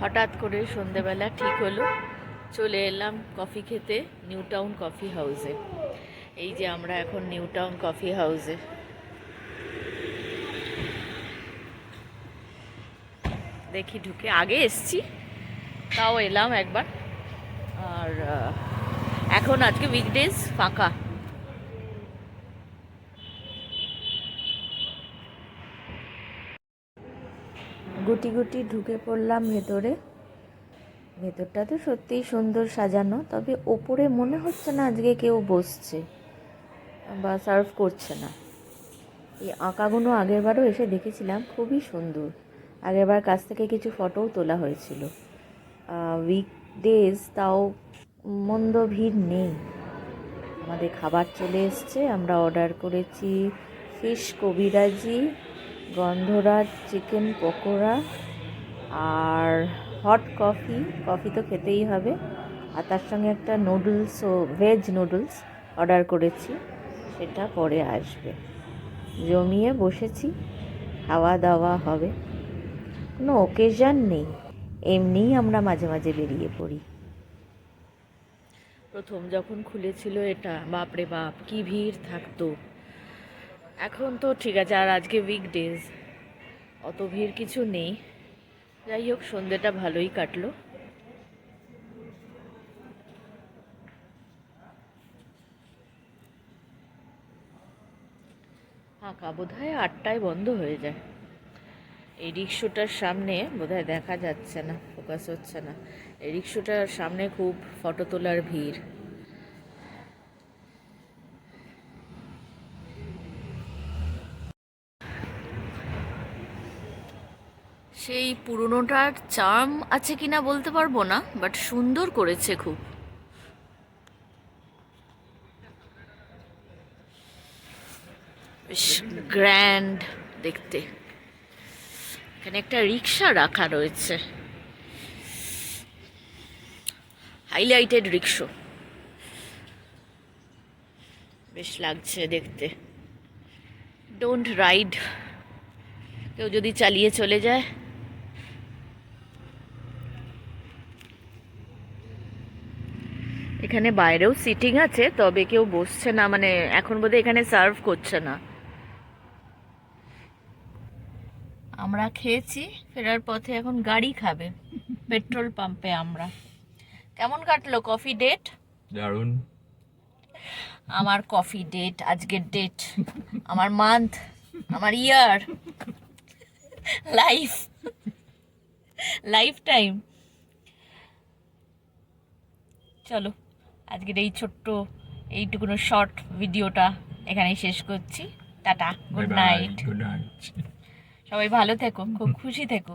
হঠাৎ করে সন্ধেবেলা ঠিক হলো। চলে এলাম কফি খেতে নিউ টাউন কফি হাউসে। এই যে আমরা এখন নিউ টাউন কফি হাউসে। দেখি ঢুকে, আগে এসছি, তাও এলাম একবার। আর এখন আজকে উইকডেজ ফাঁকা। গুটি গুটি ঢুকে পড়লাম ভেতরে। ভেতরটা তো সত্যিই সুন্দর সাজানো, তবে ওপরে মনে হচ্ছে না আজকে কেউ বসছে বা সার্ভ করছে না। এই আঁকাগুলো আগেরবারও এসে দেখেছিলাম, খুবই সুন্দর। আগেরবার কাছ থেকে কিছু ফটোও তোলা হয়েছিল। উইক ডেজ তাও মন্দ ভিড় নেই। আমাদের খাবার চলে এসছে, আমরা অর্ডার করেছি ফিশ কবিরাজি গন্ধরাজ চিকেন পকোড়া আর হট কফি কফি তো খেতেই হবে। আর তার সঙ্গে একটা নুডলস ও ভেজ নুডলস অর্ডার করেছি, সেটা পরে আসবে। জমিয়ে বসেছি খাওয়া দাওয়া হবে। কোনো ওকেশন নেই, এমনিই আমরা মাঝে মাঝে বেরিয়ে পড়ি। প্রথম যখন খুলেছিল এটা, বাপরে বাপ, কি ভিড় থাকতো। এখন তো ঠিক আছে, আর আজকে উইকডেজ অত ভিড় কিছু নেই। যাই হোক, সন্ধ্যেটা ভালোই কাটলো। ফাঁকা বোধ হয় আটটায় বন্ধ হয়ে যায়। এই রিক্সোটার সামনে বোধহয় দেখা যাচ্ছে না ফোকাস হচ্ছে না। এই রিক্সোটার সামনে খুব ফটো তোলার ভিড়। সেই পুরনোটার চার্ম আছে কিনা বলতে পারব না, বাট সুন্দর করেছে খুব। বেশ গ্র্যান্ড দেখতে। এখানে একটা রিক্সা রাখা রয়েছে। হাইলাইটেড রিক্সো বেশ লাগছে দেখতে। Don't ride. কেউ যদি চালিয়ে চলে যায়। এখানে বাইরেও সিটিং আছে তবে কেউ বসছে না মানে এখন বোধহয় এখানে সার্ভ করছে না। আমরা খেয়েছি ফেরার পথে এখন গাড়ি খাবে পেট্রোল পাম্পে আমরা। কেমন কাটলো কফি ডেট দারুণ। আমার কফি ডেট আজকের ডেট আমার মান্থ আমার ইয়ার লাইফ লাইফ টাইম চলো। আজকের এই ছোট্ট এইটুকুনো শর্ট ভিডিওটা এখানেই শেষ করছি। Tata good night good night সবাই ভালো থেকো খুব খুশি থেকো।